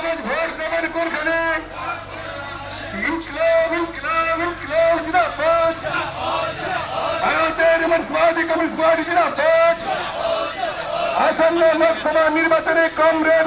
আপনারা ভোট দেবেন কোনখানে ভারতের মার্কসবাদী কমিউনিস্ট পার্টি জিন্দাবাদ। আসন্ন লোকসভা নির্বাচনে কমরেড